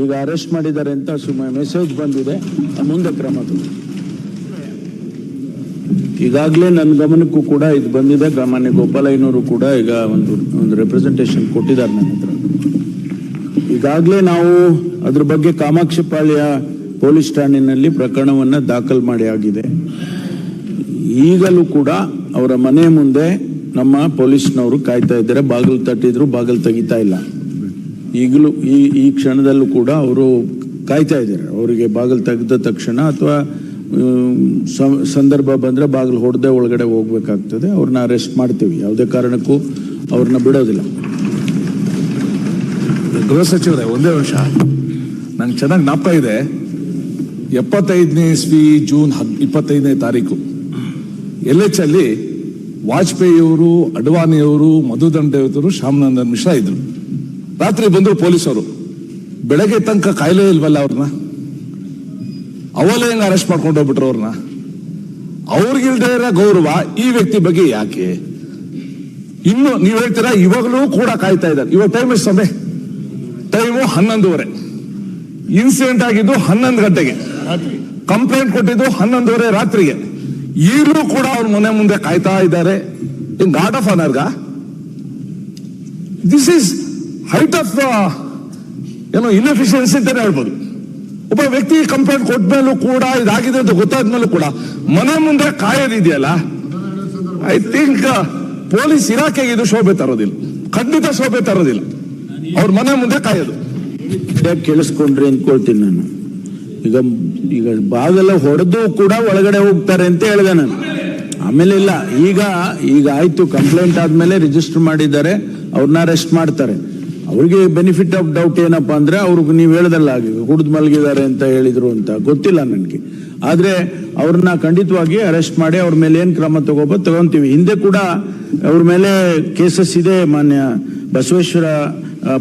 ಈಗ ಅರೆಸ್ಟ್ ಮಾಡಿದ್ದಾರೆ ಅಂತ ಸುಮ್ಮನೆ ಮೆಸೇಜ್ ಬಂದಿದೆ. ಮುಂದೆ ಕ್ರಮ. ಈಗಾಗಲೇ ನನ್ನ ಗಮನಕ್ಕೂ ಕೂಡ ಇದು ಬಂದಿದೆ. ಮಾನ್ಯ ಗೋಪಾಲಯ್ಯನವರು ಕೂಡ ಈಗ ಒಂದು ಒಂದು ರೆಪ್ರೆಸೆಂಟೇಷನ್ ಕೊಟ್ಟಿದ್ದಾರೆ ನನ್ನ ಹತ್ರ. ಈಗಾಗಲೇ ನಾವು ಅದ್ರ ಬಗ್ಗೆ ಕಾಮಾಕ್ಷಿಪಾಳ್ಯ ಪೊಲೀಸ್ ಠಾಣೆಯಲ್ಲಿ ಪ್ರಕರಣವನ್ನು ದಾಖಲು ಮಾಡಿ ಆಗಿದೆ. ಈಗಲೂ ಕೂಡ ಅವರ ಮನೆ ಮುಂದೆ ನಮ್ಮ ಪೊಲೀಸ್ನವರು ಕಾಯ್ತಾ ಇದ್ದಾರೆ. ಬಾಗಿಲು ತಟ್ಟಿದ್ರು, ಬಾಗಿಲು ತೆಗಿತಾ ಇಲ್ಲ. ಈಗಲೂ ಈ ಈ ಕ್ಷಣದಲ್ಲೂ ಕೂಡ ಅವರು ಕಾಯ್ತಾ ಇದ್ದಾರೆ. ಅವರಿಗೆ ಬಾಗಿಲು ತೆಗೆದ ತಕ್ಷಣ ಅಥವಾ ಸಂದರ್ಭ ಬಂದರೆ ಬಾಗಿಲು ಹೊಡೆದೇ ಒಳಗಡೆ ಹೋಗ್ಬೇಕಾಗ್ತದೆ. ಅವ್ರನ್ನ ಅರೆಸ್ಟ್ ಮಾಡ್ತೀವಿ. ಯಾವುದೇ ಕಾರಣಕ್ಕೂ ಅವ್ರನ್ನ ಬಿಡೋದಿಲ್ಲ. ಗೃಹ ಸಚಿವರೇ, ಒಂದೇ ವರ್ಷ ನಂಗೆ ಚೆನ್ನಾಗಿ ನಾಪ ಇದೆ. ಎಪ್ಪತ್ತೈದನೇ ಇಸ್ವಿ ಜೂನ್ ಹದ್, ಇಪ್ಪತ್ತೈದನೇ ತಾರೀಕು. ಎಲ್ ಎಚ್ ಅಲ್ಲಿ ವಾಜಪೇಯಿಯವರು, ಅಡ್ವಾಣಿಯವರು ಮಧುದಂಡೆಯವರು ಶ್ಯಾಮನಂದನ್ ಮಿಶ್ರಾ ಇದ್ರು. ರಾತ್ರಿ ಬಂದ್ರು ಪೊಲೀಸರು. ಬೆಳಗ್ಗೆ ತನಕ ಕಾಯಿಲೆ ಇಲ್ವಲ್ಲ ಅವ್ರನ್ನ? ಅವಲೇ ಹೆಂಗ ಅರೆಸ್ಟ್ ಮಾಡ್ಕೊಂಡು ಹೋಗ್ಬಿಟ್ರು ಅವ್ರನ್ನ? ಅವ್ರಿಗಿಲ್ದೇ ಇರೋ ಗೌರವ ಈ ವ್ಯಕ್ತಿ ಬಗ್ಗೆ ಯಾಕೆ? ಇನ್ನು ನೀವ್ ಹೇಳ್ತೀರಾ ಇವಾಗಲೂ ಕೂಡ ಕಾಯ್ತಾ ಇದ್ದಾರೆ. ಇವಾಗ ಟೈಮ್ ಎಷ್ಟು ಸಮಯ ಟೈಮು ಹನ್ನೊಂದುವರೆ. ಇನ್ಸಿಡೆಂಟ್ ಆಗಿದ್ದು ಹನ್ನೊಂದು ಗಂಟೆಗೆ. ಕಂಪ್ಲೇಂಟ್ ಕೊಟ್ಟಿದ್ದು ಹನ್ನೊಂದುವರೆ ರಾತ್ರಿಗೆ. ಈಗಲೂ ಕೂಡ ಅವ್ರ ಮನೆ ಮುಂದೆ ಕಾಯ್ತಾ ಇದ್ದಾರೆ. ಇನ್ ಗಾರ್ಡ್ ಆಫ್ ಆನರ್ಗ ದಿಸ್ ಈಸ್ ಹೈಟ್ ಏನೋ ಇನ್ಎಫಿಷಿಯನ್ಸಿ ಅಂತಾನೆ ಹೇಳ್ಬೋದು. ಒಬ್ಬ ವ್ಯಕ್ತಿ ಕಂಪ್ಲೇಂಟ್ ಕೊಟ್ಟಮೇಲೂ ಕೂಡ, ಇದಾಗಿದೆ ಅಂತ ಗೊತ್ತಾದ್ಮೇಲೂ ಕೂಡ ಮನೆ ಮುಂದೆ ಕಾಯೋದಿದೆಯಲ್ಲ? ಐ ಥಿಂಕ್ ಪೊಲೀಸ್ ಇಲಾಖೆಗೆ ಇದು ಶೋಭೆ ತರೋದಿಲ್ಲ. ಖಂಡಿತ ಶೋಭೆ ತರೋದಿಲ್ಲ. ಅವ್ರ ಮನೆ ಮುಂದೆ ಕಾಯೋದು. ಕೇಳಿಸ್ಕೊಂಡ್ರಿ ಅಂದ್ಕೊಳ್ತೀನಿ ನಾನು. ಈಗ ಈಗ ಬಾಗಲ ಹೊಡೆದು ಕೂಡ ಒಳಗಡೆ ಹೋಗ್ತಾರೆ ಅಂತ ಹೇಳಿದೆ ನಾನು. ಆಮೇಲೆ ಇಲ್ಲ, ಈಗ ಈಗ ಆಯ್ತು ಕಂಪ್ಲೇಂಟ್ ಆದ್ಮೇಲೆ ರಿಜಿಸ್ಟರ್ ಮಾಡಿದ್ದಾರೆ, ಅವ್ರನ್ನ ಅರೆಸ್ಟ್ ಮಾಡ್ತಾರೆ. ಅವ್ರಿಗೆ ಬೆನಿಫಿಟ್ ಆಫ್ ಡೌಟ್ ಏನಪ್ಪ ಅಂದ್ರೆ ಅವ್ರಿಗೆ ನೀವು ಹೇಳ್ದಲ್ಲ ಕುಡಿದು ಮಲಗಿದ್ದಾರೆ ಅಂತ ಹೇಳಿದ್ರು ಅಂತ ಗೊತ್ತಿಲ್ಲ ನನಗೆ. ಆದ್ರೆ ಅವ್ರನ್ನ ಖಂಡಿತವಾಗಿ ಅರೆಸ್ಟ್ ಮಾಡಿ ಅವ್ರ ಮೇಲೆ ಏನ್ ಕ್ರಮ ತಗೋಬೋದು ತಗೊಂತೀವಿ. ಹಿಂದೆ ಕೂಡ ಅವ್ರ ಮೇಲೆ ಕೇಸಸ್ ಇದೆ ಮಾನ್ಯ ಬಸವೇಶ್ವರ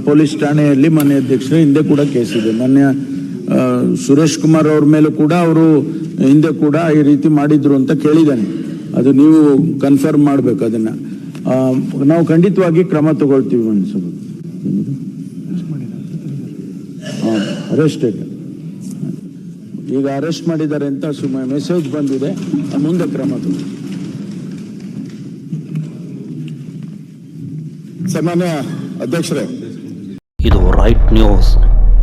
ಪೊಲೀಸ್ ಠಾಣೆಯಲ್ಲಿ ಮಾನ್ಯ ಅಧ್ಯಕ್ಷರು, ಹಿಂದೆ ಕೂಡ ಕೇಸ್ ಇದೆ. ಮಾನ್ಯ ಸುರೇಶ್ ಕುಮಾರ್ ಅವ್ರ ಮೇಲೂ ಕೂಡ ಅವರು ಹಿಂದೆ ಕೂಡ ಈ ರೀತಿ ಮಾಡಿದ್ರು ಅಂತ ಕೇಳಿದ್ದಾನೆ ಅದು ನೀವು ಕನ್ಫರ್ಮ್ ಮಾಡಬೇಕು ಅದನ್ನ. ನಾವು ಖಂಡಿತವಾಗಿ ಕ್ರಮ ತಗೊಳ್ತೀವಿ ಅನ್ಸೋದು ಅರೆಸ್ಟೆಡ್ ಈಗ ಅರೆಸ್ಟ್ ಮಾಡಿದ್ದಾರೆ ಅಂತ ಸುಮ್ಮನೆ ಮೆಸೇಜ್ ಬಂದಿದೆ. ಮುಂದೆ ಕ್ರಮ ಅದು ಸನ್ಮಾನ್ಯ ಅಧ್ಯಕ್ಷರೇ. ಇದು ರೈಟ್ ನ್ಯೂಸ್